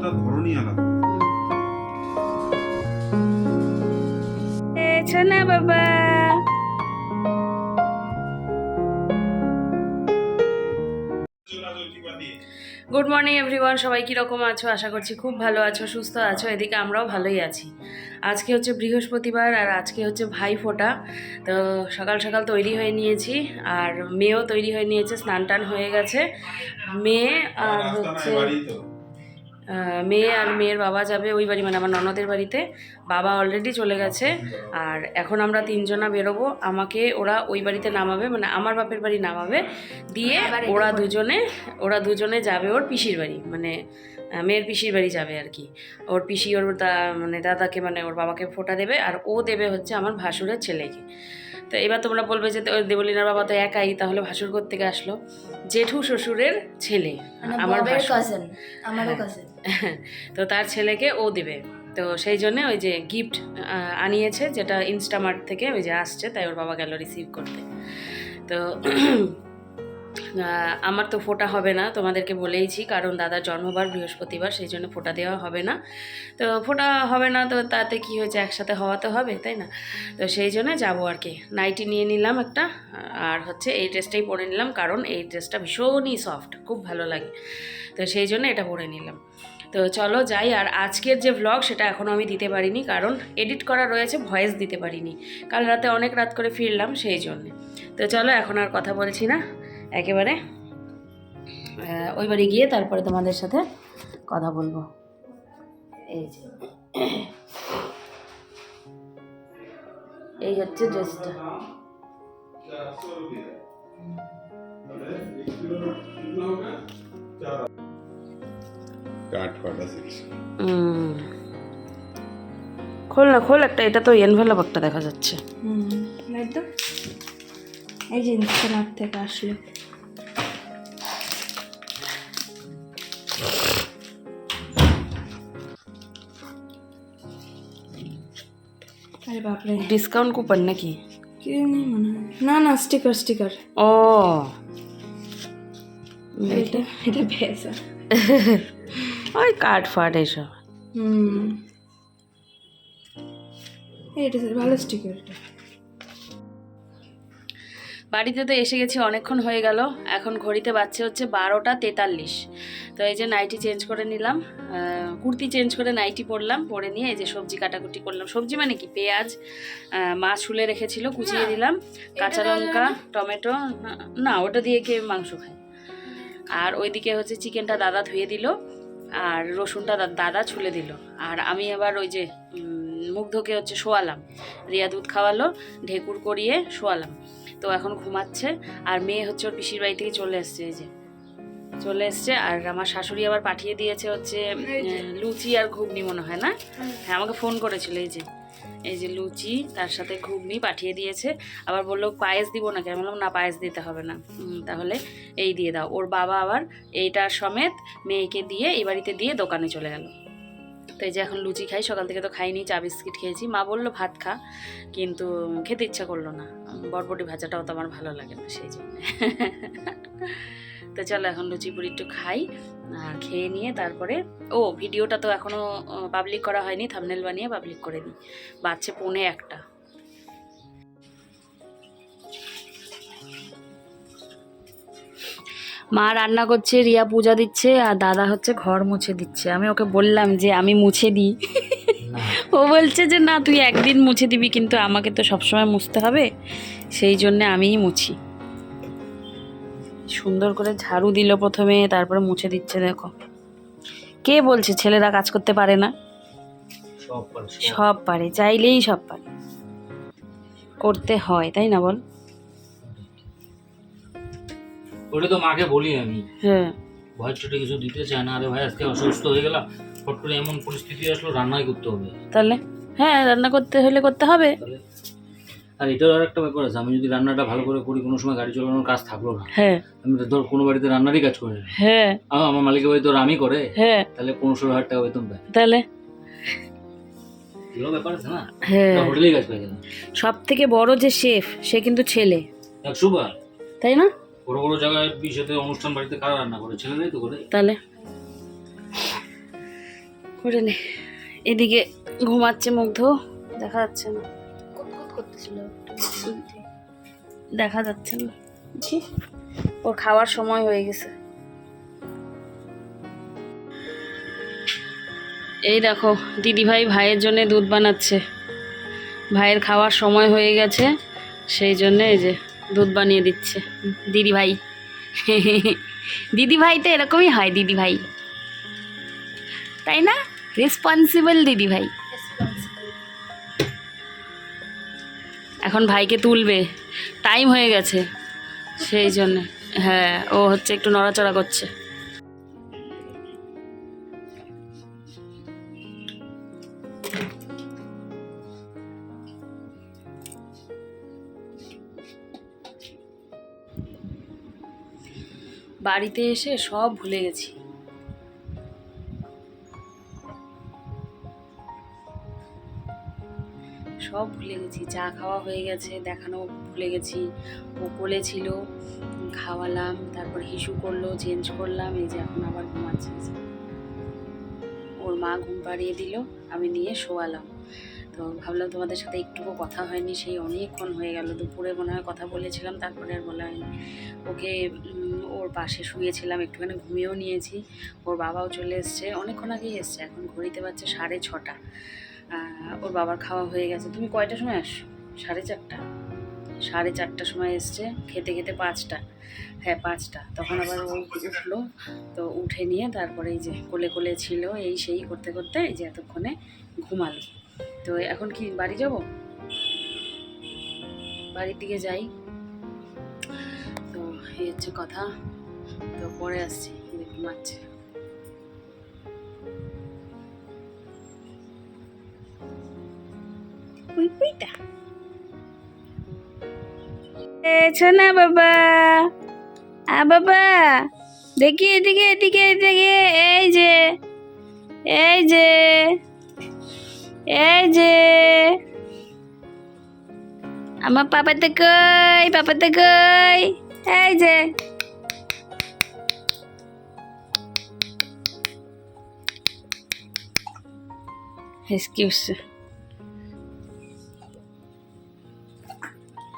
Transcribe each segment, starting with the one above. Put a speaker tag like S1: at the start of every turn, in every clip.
S1: কথাবার্তার ধরনই আলাদা
S2: বাবা। গুড মর্নিং এভরিওয়ান সবাই কীরকম আছো? আশা করছি খুব ভালো আছো সুস্থ আছো। এদিকে আমরাও ভালোই আছি। আজকে হচ্ছে বৃহস্পতিবার আর আজকে হচ্ছে ভাই ফোটা তো সকাল সকাল তৈরি হয়ে নিয়েছি আর মেয়েও তৈরি হয়ে নিয়েছে স্নান টান হয়ে গেছে। মেয়ে আর হচ্ছে মেয়ে আর মেয়ের বাবা যাবে ওই বাড়ি মানে আমার ননদের বাড়িতে। বাবা অলরেডি চলে গেছে। আর এখন আমরা তিনজনা বেরোবো। আমাকে ওরা ওই বাড়িতে নামাবে মানে আমার বাপের বাড়ি নামাবে। দিয়ে ওরা দুজনে ওরা দুজনে যাবে ওর পিসির বাড়ি মানে মেয়ের পিসির বাড়ি যাবে আর কি। ওর পিসি ওর দা মানে দাদাকে মানে ওর বাবাকে ফোটা দেবে। আর ও দেবে হচ্ছে আমার ভাসুরের ছেলেকে। তো এবার তোমরা বলবে যে দেবলিনার দেবলীনার বাবা তো একাই তাহলে ভাসুর থেকে আসলো? জেঠু শ্বশুরের ছেলে আমার
S3: আমার কাজিন আমারও
S2: হ্যাঁ।
S3: কাজিন
S2: তো তার ছেলেকে ও দেবে। তো সেই জন্যে ওই যে গিফট আনিয়েছে যেটা ইনস্টামার্ট থেকে ওই যে আসছে তাই ওর বাবা গেল রিসিভ করতে। তো আমার তো ফোটা হবে না, তোমাদেরকে বলেইছি, কারণ দাদার জন্মবার বৃহস্পতিবার, সেই জন্য ফোটা দেওয়া হবে না। তো ফোটা হবে না, তো তাতে কি হয়েছে, একসাথে হওয়া তো হবে, তাই না? তো সেই জন্য যাব আর কি। নাইটি নিয়ে নিলাম একটা, আর হচ্ছে এই ড্রেসটাই পরে নিলাম, কারণ এই ড্রেসটা ভীষণই সফট খুব ভালো লাগে। তো সেই জন্য এটা পরে নিলাম। তো চলো যাই, আর আজকের যে ভ্লগ সেটা এখনও আমি দিতে পারিনি, কারণ এডিট করা রয়েছে ভয়েস দিতে পারিনি। কাল রাতে অনেক রাত করে ফিরলাম, সেই জন্যে। তো চলো, এখন আর কথা বলছি না। একেবারে। ওই বাড়ি গিয়ে তারপরে তোমাদের সাথে কথা বলব। এই যে। এই হচ্ছে ড্রেসটা। খোল না খোল একটা এটা তো এনভেলপ একটা দেখা যাচ্ছে।
S3: হুম একদম এই যে থেকে আসলো। বাপরে
S2: ডিসকাউন্ট কুপন নাকি
S3: কি নেই মনে হয় না না স্টিকার স্টিকার
S2: ও
S3: এটা এটা ভেজা
S2: ওই কাঠ ফাট এসব
S3: হুম এটা ভালো স্টিকার এটা
S2: বাড়িতে তো এসে গেছি অনেকক্ষণ হয়ে গেল। এখন ঘড়িতে বাচ্চা হচ্ছে বারোটা তেতাল্লিশ। তো এই যে নাইটি চেঞ্জ করে নিলাম। কুর্তি চেঞ্জ করে নাইটি পরলাম। পরে নিয়ে এই যে সবজি কাটাকুটি করলাম। সবজি মানে কি? পেঁয়াজ মাছ ছুলে রেখেছিল কুচিয়ে দিলাম। কাঁচা লঙ্কা টমেটো না- ওটা দিয়ে কে মাংস খায়? আর ওইদিকে হচ্ছে চিকেনটা দাদা ধুয়ে দিল আর রসুনটা দাদা ছুলে দিল। আর আমি আবার ওই যে মুগ্ধকে হচ্ছে শোয়ালাম। রিয়া দুধ খাওয়ালো ঢেকুর করিয়ে শোয়ালাম। তো এখন ঘুমাচ্ছে। আর মেয়ে হচ্ছে ওর পিসির বাড়ি থেকে চলে এসছে এই যে। চলে এসছে। আর আমার শাশুড়ি আবার পাঠিয়ে দিয়েছে হচ্ছে লুচি আর ঘুগনি মনে হয় না? হ্যাঁ আমাকে ফোন করেছিল এই যে। এই যে লুচি তার সাথে ঘুগনি পাঠিয়ে দিয়েছে। আবার বলল পায়েস দিব নাকি? আমি বললাম না পায়েস দিতে হবে না। তাহলে এই দিয়ে দাও। ওর বাবা আবার এইটার সমেত মেয়েকে দিয়ে এই বাড়িতে দিয়ে দোকানে চলে গেল। তো এই যে এখন লুচি খাই সকাল থেকে তো খাইনি চা বিস্কিট খেয়েছি। মা বলল ভাত খা। কিন্তু খেতে ইচ্ছা করল না। বরবটি ভাজাটাও তো আমার ভালো লাগে না সেই জন্য। তো চলো এখন লুচি পুরি একটু খাই আর খেয়ে নিয়ে তারপরে ও ভিডিওটা তো এখনও পাবলিক করা হয়নি থামনেল বানিয়ে পাবলিক করে দিই বাচ্চা পৌনে একটা। মা রান্না করছে রিয়া পূজা দিচ্ছে আর দাদা হচ্ছে ঘর মুছে দিচ্ছে। আমি ওকে বললাম যে আমি মুছে দিই ও বলছে যে না তুই একদিন মুছে দিবি কিন্তু আমাকে তো সবসময় মুছতে হবে সেই জন্যে আমিই মুছি। সুন্দর করে ঝাড়ু দিল প্রথমে তারপরে মুছে দিচ্ছে দেখো। কে বলছে ছেলেরা কাজ করতে পারে না?
S4: সব পারে
S2: চাইলেই সব পারে। করতে হয় তাই না বল?
S4: ওটা তো মাকে বলি আমি।
S2: হ্যাঁ।
S4: ভয় ছোট কিছু দিতে চায় না আরে ভাই আজকে অসুস্থ হয়ে গেলাম ফট করে এমন পরিস্থিতি আসলো রান্নাই করতে হবে।
S2: তাহলে? হ্যাঁ রান্না করতে হলে করতে হবে।
S4: আর এটার আর একটা ব্যাপার আছে আমি যদি রান্নাটা ভালো করে করি কোনো সময় গাড়ি চালানোর কাজ থাকল না।
S2: হ্যাঁ।
S4: আমি তো ধর কোনো বাড়িতে রান্নারই কাজ করি
S2: হ্যাঁ।
S4: আমার মালিকের বাড়ি তো আমি করে
S2: হ্যাঁ।
S4: তাহলে পনেরো ষোলো হাজার টাকা বেতন পায়।
S2: তাহলে? হ্যাঁ। সব থেকে বড় যে শেফ সে কিন্তু ছেলে।
S4: একশো
S2: তাই না?
S4: বড় বড় জায়গায় বিশেষত অনুষ্ঠান বাড়িতে কারা রান্না করে? ছেলেরাই তো করে
S2: তাহলে? করে নে। এদিকে ঘুমাচ্ছে মুগ্ধ দেখা যাচ্ছে না।
S3: করতেছিল
S2: দেখা যাচ্ছে না। ওর খাওয়ার সময় হয়ে গেছে। এই দেখো দিদিভাই ভাইয়ের জন্য দুধ বানাচ্ছে। ভাইয়ের খাওয়ার সময় হয়ে গেছে সেই জন্য এই যে দুধ বানিয়ে দিচ্ছে দিদিভাই। দিদিভাই তো এরকমই হয় দিদিভাই। তাই না? রেসপন্সিবল দিদিভাই। এখন ভাইকে তুলবে। টাইম হয়ে গেছে। সেই জন্য। হ্যাঁ ও হচ্ছে একটু নড়াচড়া করছে। বাড়িতে এসে সব ভুলে গেছি। সব ভুলে গেছি। চা খাওয়া হয়ে গেছে, দেখানো ভুলে গেছি। ও কোলে ছিল, খাওয়ালাম, তারপর হিসু করল চেঞ্জ করলাম, এই যে এখন আবার ঘুমাচ্ছে। ওর মা ঘুম পাড়িয়ে দিল, আমি নিয়ে শোয়ালাম। তো ভাবলাম তোমাদের সাথে একটুকু কথা হয়নি, সেই অনেকক্ষণ হয়ে গেল। দুপুরে মনে হয় কথা বলেছিলাম, তারপরে আর বলা হয়নি। ওকে ওর পাশে শুয়েছিলাম, একটুখানি ঘুমিয়েও নিয়েছি। ওর বাবাও চলে এসছে, অনেকক্ষণ আগেই এসছে, এখন ঘড়িতে পাচ্ছে সাড়ে ছটা। ওর বাবার খাওয়া হয়ে গেছে। তুমি কয়টার সময় আসো সাড়ে চারটা? সাড়ে চারটার সময় এসছে, খেতে খেতে পাঁচটা। হ্যাঁ পাঁচটা। তখন আবার ও উঠল, তো উঠে নিয়ে তারপরে এই যে কোলে কোলে ছিল, এই সেই করতে করতে এই যে এতক্ষণে ঘুমালো। তো এখন কি, বাড়ি যাব? বাড়ির দিকে যাই। তো এই হচ্ছে কথা। তো পরে আসছি এই যে
S3: এ সোনা বাবা। আ বাবা, দেখি এদিকে এদিকে এদিকে, এই যে এই যে এই যে। আমার পাপাতে কই পাপাতে কই, এই যে।
S2: হেসকি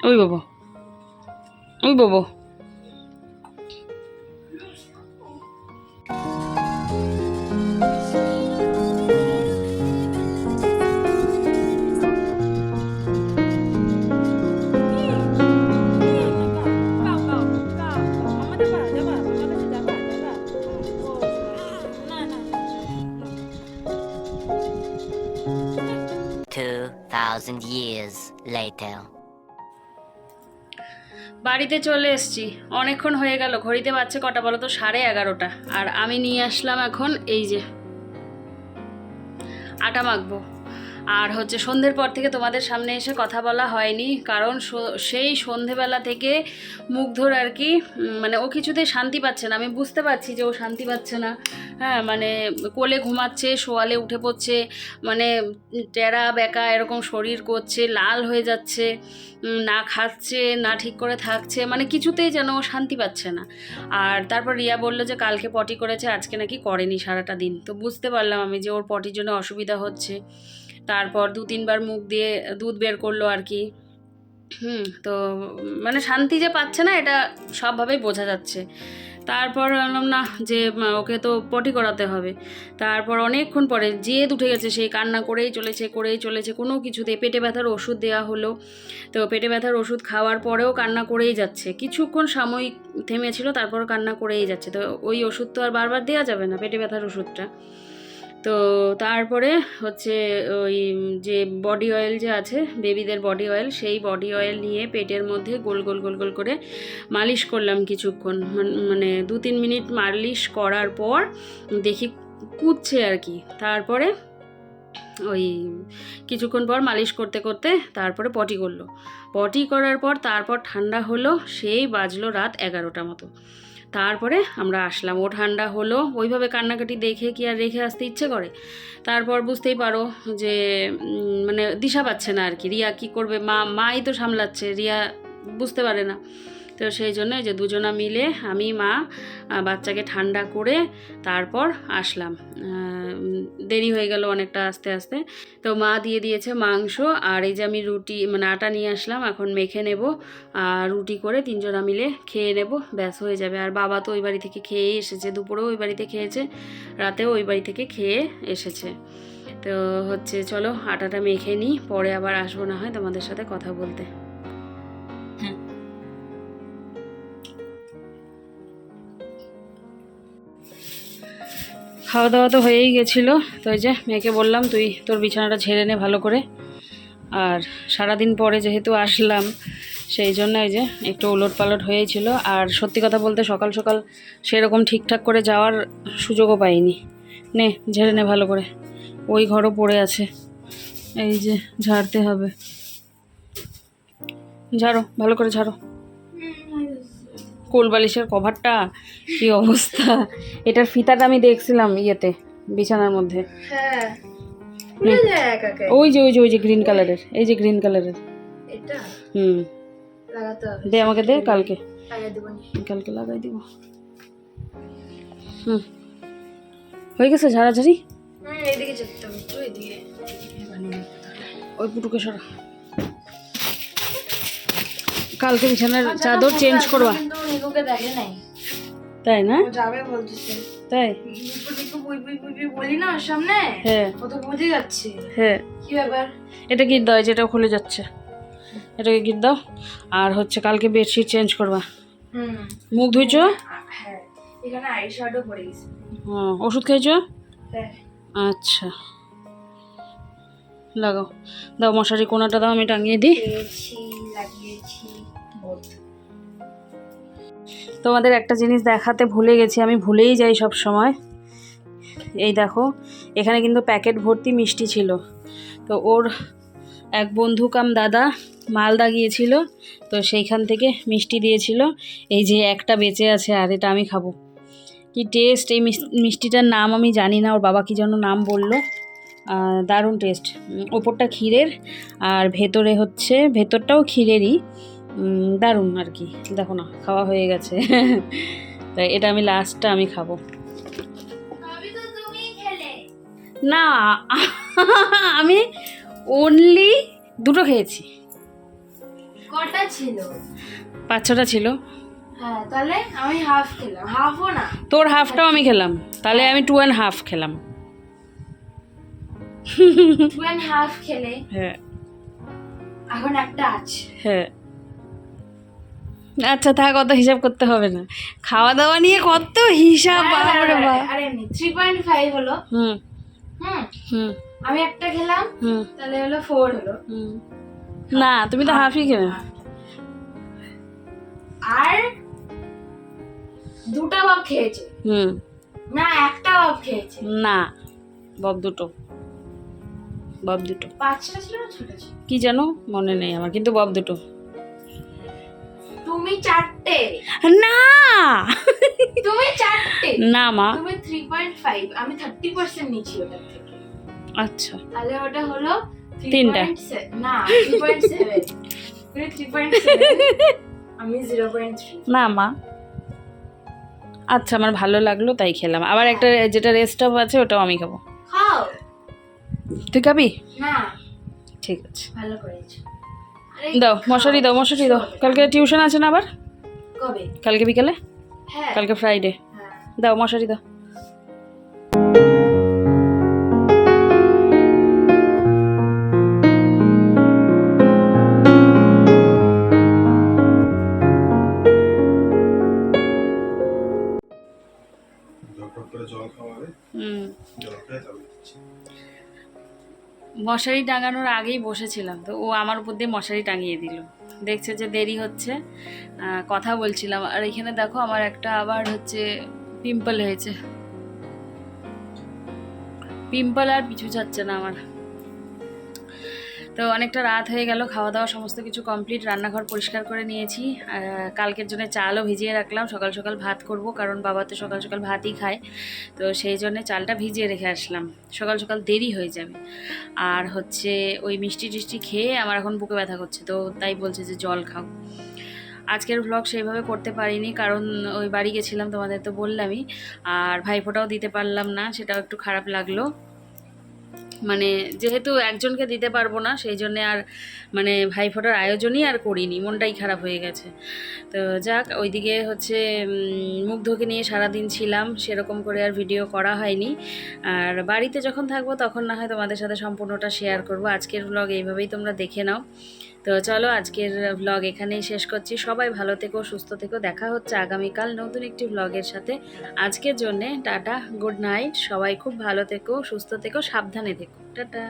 S2: ওই বাবা ওই বাবা
S1: Two thousand years later.
S2: বাড়িতে চলে এসছি। অনেকক্ষণ হয়ে গেল, ঘড়িতে বাচ্চা কটা বলো তো সাড়ে এগারোটা। আর আমি নিয়ে আসলাম এখন এই যে আটা মাখবো। আর হচ্ছে সন্ধ্যের পর থেকে তোমাদের সামনে এসে কথা বলা হয়নি, কারণ সেই সন্ধেবেলা থেকে মুখ মুগ্ধর আর কি মানে ও কিছুতেই শান্তি পাচ্ছে না। আমি বুঝতে পারছি যে ও শান্তি পাচ্ছে না। হ্যাঁ মানে কোলে ঘুমাচ্ছে, শোয়ালে উঠে পড়ছে মানে টেরা বেকা এরকম শরীর করছে, লাল হয়ে যাচ্ছে না খাচ্ছে, না ঠিক করে থাকছে মানে কিছুতেই যেন ও শান্তি পাচ্ছে না। আর তারপর রিয়া বলল যে কালকে পটি করেছে, আজকে নাকি করেনি সারাটা দিন। তো বুঝতে পারলাম আমি যে ওর পটির জন্য অসুবিধা হচ্ছে। তারপর দু তিনবার মুখ দিয়ে দুধ বের করল আর কি। হুম, তো মানে শান্তি যে পাচ্ছে না, এটা সবভাবেই বোঝা যাচ্ছে। তারপর বললাম না যে ওকে তো পটি করাতে হবে। তারপর অনেকক্ষণ পরে জেদ উঠে গেছে সেই কান্না করেই চলেছে করেই চলেছে, কোনো কিছুতে পেটে ব্যথার ওষুধ দেওয়া হলো। তো পেটে ব্যথার ওষুধ খাওয়ার পরেও কান্না করেই যাচ্ছে। কিছুক্ষণ সাময়িক থেমেছিল তারপর কান্না করেই যাচ্ছে। তো ওই ওষুধ তো আর বারবার দেওয়া যাবে না, পেটে ব্যথার ওষুধটা। তো তারপরে হচ্ছে ওই যে বডি অয়েল যে আছে বেবিদের বডি অয়েল সেই বডি অয়েল নিয়ে পেটের মধ্যে গোল গোল গোল গোল করে মালিশ করলাম কিছুক্ষণ। মানে দু তিন মিনিট মালিশ করার পর দেখি কুদছে আর কি। তারপরে ওই কিছুক্ষণ পর মালিশ করতে করতে তারপরে পটি করল। পটি করার পর তারপর ঠান্ডা হলো, সেই বাজলো রাত এগারোটা মতো। তারপরে আমরা আসলাম। ও ঠান্ডা হলো। ওইভাবে কান্নাকাটি দেখে কি আর রেখে আসতে ইচ্ছে করে? তারপর বুঝতেই পারো যে মানে দিশা পাচ্ছে না আর কি। রিয়া কি করবে? মা, মাই তো সামলাচ্ছে। রিয়া বুঝতে পারে না। তো সেই জন্য যে দুজনা মিলে আমি, মা বাচ্চাকে ঠান্ডা করে তারপর আসলাম। দেরি হয়ে গেল অনেকটা আস্তে আস্তে। তো মা দিয়ে দিয়েছে মাংস আর এই যে আমি রুটি মানে আটা নিয়ে আসলাম, এখন মেখে নেব আর রুটি করে তিনজনা মিলে খেয়ে নেব, ব্যাস হয়ে যাবে। আর বাবা তো ওই বাড়ি থেকে খেয়ে এসেছে, দুপুরেও ওই বাড়িতে খেয়েছে, রাতেও ওই বাড়ি থেকে খেয়ে এসেছে। তো হচ্ছে চলো আটাটা মেখে নিই, পরে আবার আসব না হয় তোমাদের সাথে কথা বলতে। খাওয়া দাওয়া তো হয়েই গেছিল। তো এই যে মেয়েকে বললাম, তুই তোর বিছানাটা ঝেড়ে নে ভালো করে। আর সারাদিন পরে যেহেতু আসলাম, সেই জন্য এই যে একটু ওলট পালট হয়েছিল আর সত্যি কথা বলতে সকাল সকাল সেরকম ঠিকঠাক করে যাওয়ার সুযোগও পাইনি। নে, ঝেড়ে নে ভালো করে। ওই ঘরও পড়ে আছে। এই যে ঝাড়তে হবে। ঝাড়ো, ভালো করে ঝাড়ো। কোল বালিশের কভারটা? কি অবস্থা? এটার ফিতাটা আমি দেখছিলাম ইয়েতে বিছানার মধ্যে।
S3: হ্যাঁ।
S2: ওই যে ওই যে ওই যে গ্রিন কালারের এই যে গ্রিন কালারের
S3: এটা?
S2: হুম। দে আমাকে দে কালকে। কালকে লাগাই দিব। হুম। হয়ে গেছে ঝাড়াঝাড়ি? ওই পুটুকে সরা। কালকে বিছানার চাদর চেঞ্জ করবা। তাই না?
S3: যাবে বলতেছে।
S2: তাই?
S3: নিকু নিকু বই বই বই বই বলি না সামনে?
S2: হ্যাঁ।
S3: ও তো বুঝে যাচ্ছে।
S2: হ্যাঁ।
S3: কি ব্যাপার?
S2: এটা গিট দাও যেটা খুলে যাচ্ছে। এটাকে গিট দাও। আর হচ্ছে কালকে বেডশিট চেঞ্জ করবা।
S3: হুম।
S2: মুখ ধুইছো?
S3: হ্যাঁ এখানে আই শ্যাডো পড়ে গেছে।
S2: হ্যাঁ ওষুধ খেয়েছো?
S3: হ্যাঁ।
S2: আচ্ছা। লাগাও। দাও মশারি কোনাটা দাও আমি টাঙিয়ে দিই।
S3: লাগিয়েছি।
S2: তোমাদের একটা জিনিস দেখাতে ভুলে গেছি, আমি ভুলেই যাই সব সময় এই দেখো, এখানে কিন্তু প্যাকেট ভর্তি মিষ্টি ছিল। তো ওর এক বন্ধু কাম দাদা মালদা গিয়েছিল, তো সেইখান থেকে মিষ্টি দিয়েছিল। এই যে একটা বেঁচে আছে, আর এটা আমি খাব। কি টেস্ট এই মিষ্টিটার নাম আমি জানি না, ওর বাবা কি যেন নাম বলল। দারুণ টেস্ট ওপরটা ক্ষীরের, আর ভেতরে হচ্ছে, ভেতরটাও ক্ষীরেরই। দারুণ আর কি। দেখো না খাওয়া হয়ে গেছে। তাই এটা আমি লাস্টটা আমি খাব। না আমি অনলি দুটো খেয়েছি।
S3: কটা ছিল?
S2: পাঁচ ছটা ছিল।
S3: হ্যাঁ তাহলে আমি হাফ খেলাম। হাফও না।
S2: তোর হাফটাও আমি খেলাম। তাহলে আমি টু অ্যান্ড হাফ খেলাম।
S3: টু অ্যান্ড হাফ খেলে।
S2: হ্যাঁ।
S3: এখন একটা আছে।
S2: হ্যাঁ। আচ্ছা থাক অত হিসাব করতে হবে না। খাওয়া দাওয়া নিয়ে কত হিসাব
S3: আরে থ্রি পয়েন্ট ফাইভ হলো
S2: হুম।
S3: হুম।
S2: হুম।
S3: আমি একটা খেলাম তাহলে হলো ফোর হলো।
S2: হুম। না তুমি তো হাফই খেলে।
S3: আর দুটো বাপ খেয়েছে।
S2: হুম।
S3: না একটা বাপ খেয়েছে।
S2: না বব দুটো। বব দুটো।
S3: পাঁচটা ছিল না ছোট
S2: কি জানো? মনে নেই আমার কিন্তু বব দুটো।
S3: তুমি চারটে।
S2: না।
S3: তুমি চারটে।
S2: না মা।
S3: তুমি থ্রি পয়েন্ট ফাইভ আমি থার্টি পার্সেন্ট নিচ্ছি ওটার থেকে।
S2: আচ্ছা।
S3: তাহলে ওটা হলো
S2: তিনটা।
S3: না three point seven three point আমি জিরো পয়েন্ট
S2: না মা। আচ্ছা আমার ভালো লাগল তাই খেলাম। আবার একটা যেটা রেস্ট অফ আছে ওটাও আমি খাব।
S3: খাও।
S2: তুই খাবি?
S3: না।
S2: ঠিক আছে।
S3: ভালো করেছ।
S2: দাও মশারি দাও মশারি দাও। কালকে টিউশন আছে না আবার?
S3: কবে?
S2: কালকে বিকেলে?
S3: হ্যাঁ।
S2: কালকে ফ্রাইডে
S3: হ্যাঁ।
S2: দাও মশারি দাও।
S5: জল খাওয়াবে জল খেয়ে।
S2: মশারি টাঙানোর আগেই বসেছিলাম তো ও আমার উপর দিয়ে মশারি টাঙিয়ে দিল। দেখছে যে দেরি হচ্ছে কথা বলছিলাম। আর এখানে দেখো আমার একটা আবার হচ্ছে পিম্পল হয়েছে। পিম্পল আর পিছু যাচ্ছে না আমার। তো অনেকটা রাত হয়ে গেল খাওয়া দাওয়া সমস্ত কিছু কমপ্লিট রান্নাঘর পরিষ্কার করে নিয়েছি। কালকের জন্য চালও ভিজিয়ে রাখলাম, সকাল সকাল ভাত করব কারণ বাবা তো সকাল সকাল ভাতই খায়। তো সেই জন্য চালটা ভিজিয়ে রেখে আসলাম। সকাল সকাল দেরি হয়ে যাবে। আর হচ্ছে ওই মিষ্টি টিষ্টি খেয়ে আমার এখন বুকে ব্যথা করছে, তো তাই বলছে যে জল খাও। আজকের ভ্লগ সেইভাবে করতে পারিনি কারণ ওই বাড়ি গেছিলাম তোমাদের তো বললামই, আর ভাইফোঁটাও দিতে পারলাম না, সেটাও একটু খারাপ লাগল। মানে যেহেতু একজনকে দিতে পারব না, সেই জন্যে আর মানে ভাইফোঁটার আয়োজনই আর করিনি, মনটাই খারাপ হয়ে গেছে। তো যাক, ওইদিকে হচ্ছে মুগ্ধকে নিয়ে সারাদিন ছিলাম, সেরকম করে আর ভিডিও করা হয়নি। আর বাড়িতে যখন থাকব তখন না হয় তোমাদের সাথে সম্পূর্ণটা শেয়ার করব। আজকের ব্লগ এইভাবেই তোমরা দেখে নাও। তো চলো আজকের ব্লগ এখানেই শেষ করছি। সবাই ভালো থেকো, সুস্থ থেকো। দেখা হচ্ছে আগামীকাল নতুন একটি ব্লগের সাথে। আজকের জন্যে টাটা গুড নাইট সবাই খুব ভালো থেকো, সুস্থ থেকো, সাবধানে থেকো। টাটা।